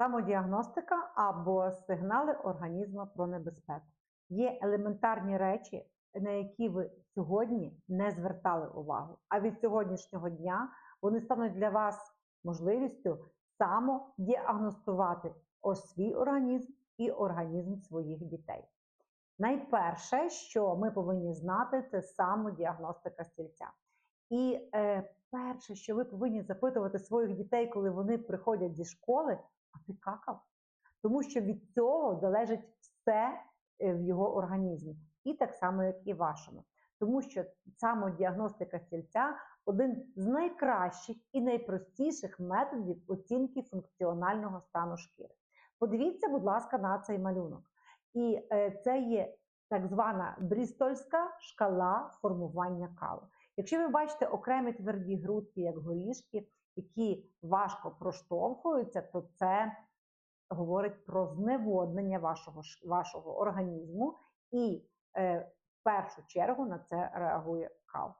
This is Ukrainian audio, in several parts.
Самодіагностика або сигнали організму про небезпеку. Є елементарні речі, на які ви сьогодні не звертали увагу. А від сьогоднішнього дня вони стануть для вас можливістю самодіагностувати свій організм і організм своїх дітей. Найперше, що ми повинні знати, це самодіагностика стільця. І е, перше, що ви повинні запитувати своїх дітей, коли вони приходять зі школи, а ти какав? Тому що від цього залежить все е, в його організмі, і так само, як і вашому. Тому що самодіагностика стільця один з найкращих і найпростіших методів оцінки функціонального стану шкіри. Подивіться, будь ласка, на цей малюнок. І е, це є так звана брістольська шкала формування калу. Якщо ви бачите окремі тверді грудки, як горішки, які важко проштовхуються, то це говорить про зневоднення вашого вашого організму, і е, в першу чергу на це реагує кал.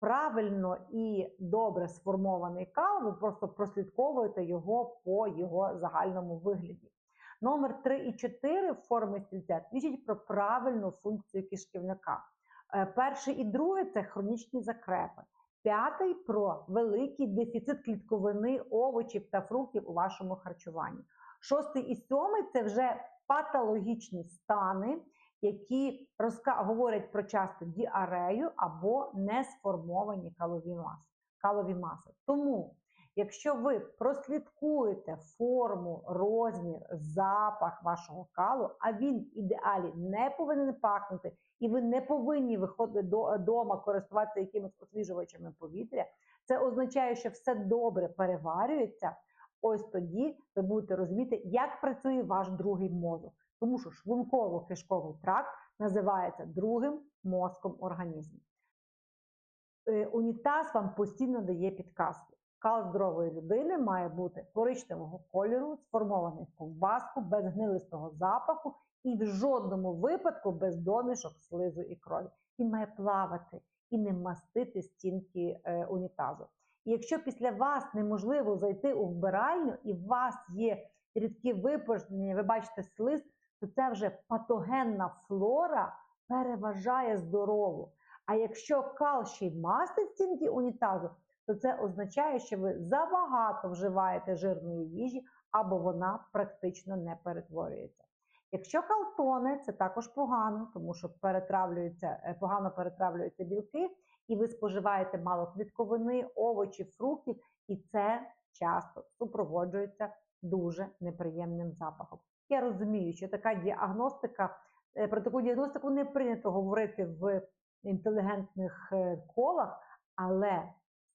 Правильно і добре сформований кал, ви просто прослідковуєте його по його загальному вигляді. Номер 3 і 4 в формі стільця свідчить про правильну функцію кишківника. Е, перший і другий це хронічні закрепи. П'ятий про великий дефіцит клітковини, овочів та фруктів у вашому харчуванні. Шостий і сьомий це вже патологічні стани, які розка... говорять про часто діарею або несформовані калові маси. Калові маси. Тому Якщо ви прослідкуєте форму, розмір, запах вашого калу, а він в ідеалі не повинен пахнути, і ви не повинні виходити додому, користуватися якимись освіжувачами повітря, це означає, що все добре переварюється. Ось тоді ви будете розуміти, як працює ваш другий мозок. Тому що шлунково-кишковий тракт називається другим мозком організму. Е, унітаз вам постійно дає підказки. Кал здорової людини має бути коричневого кольору, сформований в ковбаску, без гнилистого запаху і в жодному випадку без домішок, слизу і крові. Він має плавати і не мастити стінки е, унітазу. І якщо після вас неможливо зайти у вбиральню і у вас є рідкі випорожнення, ви бачите слиз, то це вже патогенна флора переважає здорову. А якщо кал ще й мастить стінки унітазу, то це означає, що ви забагато вживаєте жирної їжі або вона практично не перетворюється. Якщо калтони, це також погано, тому що перетравлюються, е, погано перетравлюються білки, і ви споживаєте мало клітковини, овочів, фруктів, і це часто супроводжується дуже неприємним запахом. Я розумію, що така діагностика, е, про таку діагностику не прийнято говорити в інтелігентних е, колах, але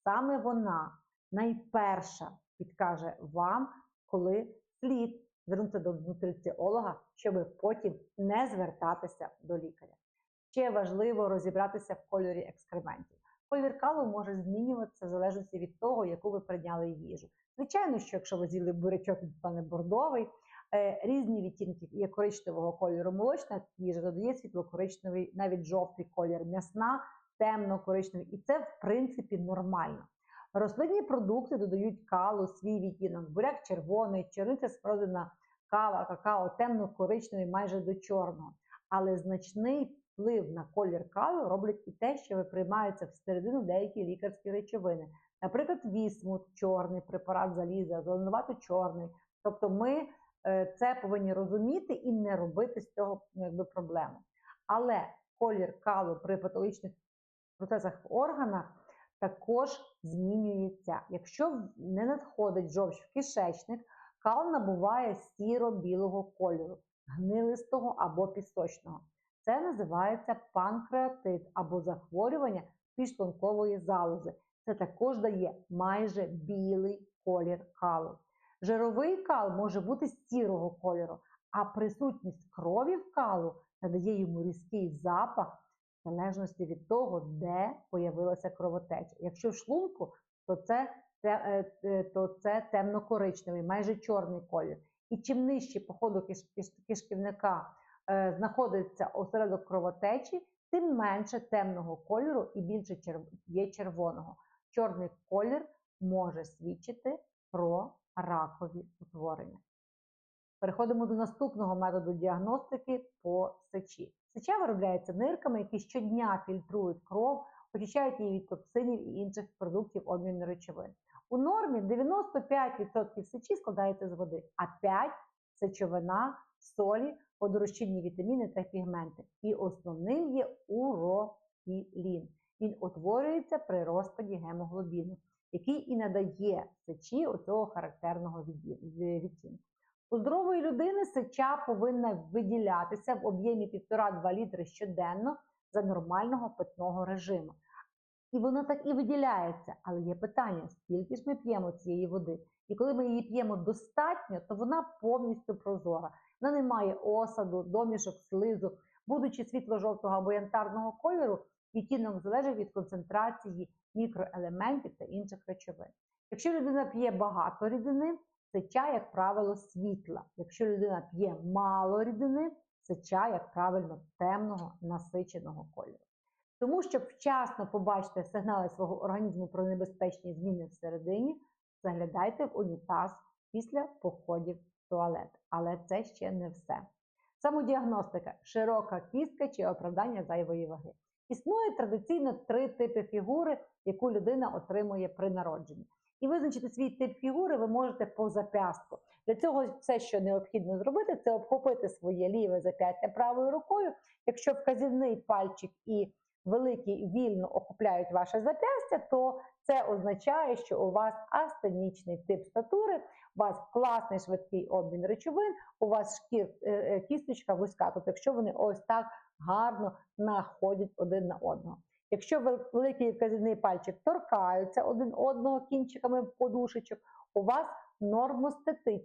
Саме вона найперша підкаже вам, коли слід звернутися до нутриціолога, щоб потім не звертатися до лікаря. Ще важливо розібратися в кольорі екскрементів. Колір калу може змінюватися в залежності від того, яку ви прийняли їжу. Звичайно, що якщо ви з'їли бурячок, він стане бордовий, е, різні відтінки є коричневого кольору молочна їжа додає світло-коричневий, навіть жовтий колір м'ясна темно-коричневий, і це, в принципі, нормально. Рослинні продукти додають калу, свій відтінок, буряк червоний, черниця смородина, кава, какао, темно-коричневий, майже до чорного. Але значний вплив на колір калу роблять і те, що приймаються всередину деякі лікарські речовини. Наприклад, вісмут, чорний препарат заліза, зеленувато чорний. Тобто ми е, це повинні розуміти і не робити з цього якби, проблему. Але колір калу при патологічних процесах в органах також змінюється. Якщо не надходить жовч в кишечник, кал набуває сіро-білого кольору, гнилистого або пісочного. Це називається панкреатит або захворювання підшлункової залози. Це також дає майже білий колір калу. Жировий кал може бути сірого кольору, а присутність крові в калу надає йому різкий запах в залежності від того, де появилася кровотеча. Якщо в шлунку, то це е, е, то це темно-коричневий, майже чорний колір. І чим нижче по ходу кишківника е, знаходиться осередок кровотечі, тим менше темного кольору і більше є червоного. Чорний колір може свідчити про ракові утворення. Переходимо до наступного методу діагностики по сечі. Сеча виробляється нирками, які щодня фільтрують кров, очищають її від токсинів і інших продуктів обміну речовин. У нормі 95% сечі складається з води, а 5% сечовина, солі, водорозчинні вітаміни та пігменти. І основним є урофілін. Він утворюється при розпаді гемоглобіну, який і надає сечі оцього характерного відтінку. Здорової людини сеча повинна виділятися в об'ємі 1,5-2 літри щоденно за нормального питного режиму. І воно так і виділяється. Але є питання, скільки ж ми п'ємо цієї води? І коли ми її п'ємо достатньо, то вона повністю прозора. Вона не має осаду, домішок, слизу. Будучи світло-жовтого або янтарного кольору, відтінок залежить від концентрації мікроелементів та інших речовин. Якщо людина п'є багато рідини, сеча, як правило, світла. Якщо людина п'є мало рідини, сеча, як правильно, темного насиченого кольору. Тому, щоб вчасно побачити сигнали свого організму про небезпечні зміни всередині, заглядайте в унітаз після походів в туалет. Але це ще не все. Самодіагностика широка кістка чи оправдання зайвої ваги. Існує традиційно три типи фігури, яку людина отримує при народженні. І визначити свій тип фігури ви можете по зап'ястку. Для цього все, що необхідно зробити, це обхопити своє ліве зап'ястя правою рукою. Якщо вказівний пальчик і великий вільно охопляють ваше зап'ястя, то це означає, що у вас астенічний тип статури, у вас класний швидкий обмін речовин, у вас шкір е, е, кісточка вузька. Тобто, якщо вони ось так гарно находять один на одного. Якщо великий і вказівний пальчик торкаються один одного кінчиками подушечок, у вас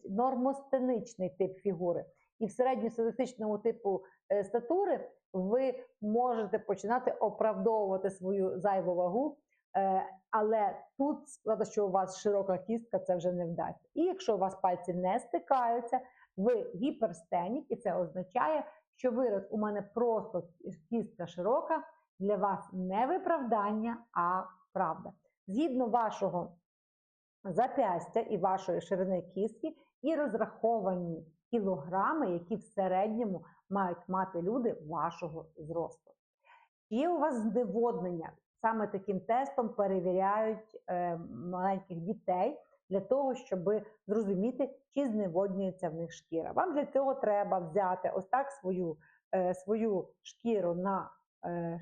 нормостеничний тип фігури. І в середньостатистичному типу е, статури ви можете починати оправдовувати свою зайву вагу, е, але тут сказати, що у вас широка кістка, це вже не вдасться. І якщо у вас пальці не стикаються, ви гіперстенік, і це означає, що вираз у мене просто кістка широка, для вас не виправдання, а правда. Згідно вашого запястя і вашої ширини кістки, і розраховані кілограми, які в середньому мають мати люди вашого зросту. Є у вас зневоднення? Саме таким тестом перевіряють е, маленьких дітей для того, щоб зрозуміти, чи зневоднюється в них шкіра. Вам для цього треба взяти ось так свою, е, свою шкіру на е,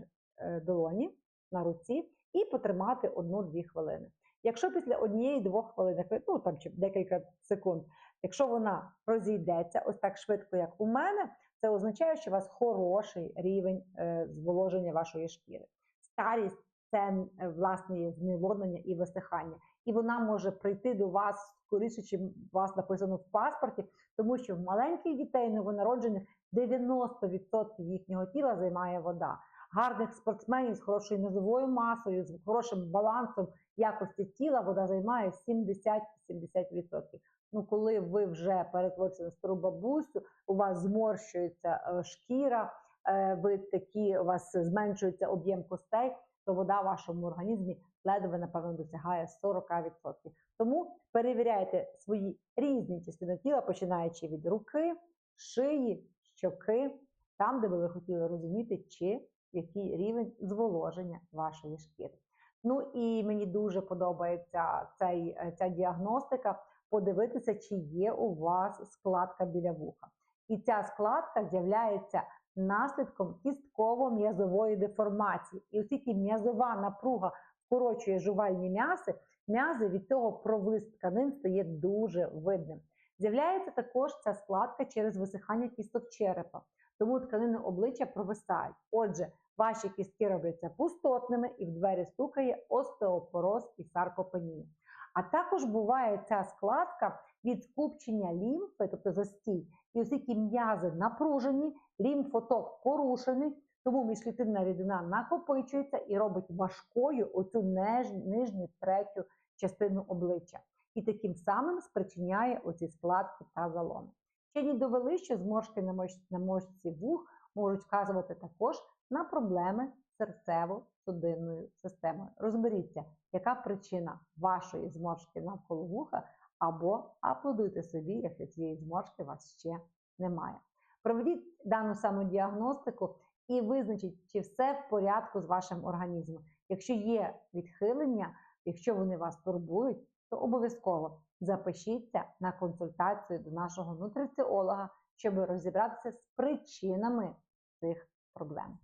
долоні, на руці і потримати одну-дві хвилини. Якщо після однієї-двох хвилин, ну там чи декілька секунд, якщо вона розійдеться ось так швидко, як у мене, це означає, що у вас хороший рівень е, зволоження вашої шкіри. Старість це е, власне зневоднення і висихання. І вона може прийти до вас скоріше, чим у вас написано в паспорті, тому що в маленьких дітей новонароджених 90% їхнього тіла займає вода. Гарних спортсменів з хорошою м'язовою масою, з хорошим балансом якості тіла вода займає 70-70%. Ну, коли ви вже перетворюєтеся на стару бабусю, у вас зморщується е, шкіра, е, ви такі, у вас зменшується об'єм костей, то вода в вашому організмі ледве, напевно, досягає 40%. Тому перевіряйте свої різні частини тіла, починаючи від руки, шиї, щоки, там, де би ви хотіли розуміти, чи який рівень зволоження вашої шкіри. Ну і мені дуже подобається цей, е, ця діагностика. Подивитися, чи є у вас складка біля вуха. І ця складка з'являється наслідком кістково-м'язової деформації. І оскільки м'язова напруга вкорочує жувальні м'яси, м'язи від цього провис тканин стає дуже видним. З'являється також ця складка через висихання кісток черепа, тому тканини обличчя провисають. Отже, ваші кістки робляться пустотними і в двері стукає остеопороз і саркопенія. А також буває ця складка від скупчення лімфи, тобто застій, і оскільки м'язи напружені, лімфоток порушений, тому міжклітинна рідина накопичується і робить важкою оцю нижню третю частину обличчя. І таким самим спричиняє оці складки та заломи. Вчені довели, що зморшки на мошці вух можуть вказувати також на проблеми серцево-судинною системою. Розберіться, яка причина вашої зморшки навколо вуха, або аплодуйте собі, якщо цієї зморшки у вас ще немає. Проведіть дану самодіагностику і визначіть, чи все в порядку з вашим організмом. Якщо є відхилення, якщо вони вас турбують, то обов'язково запишіться на консультацію до нашого нутриціолога, щоб розібратися з причинами цих проблем.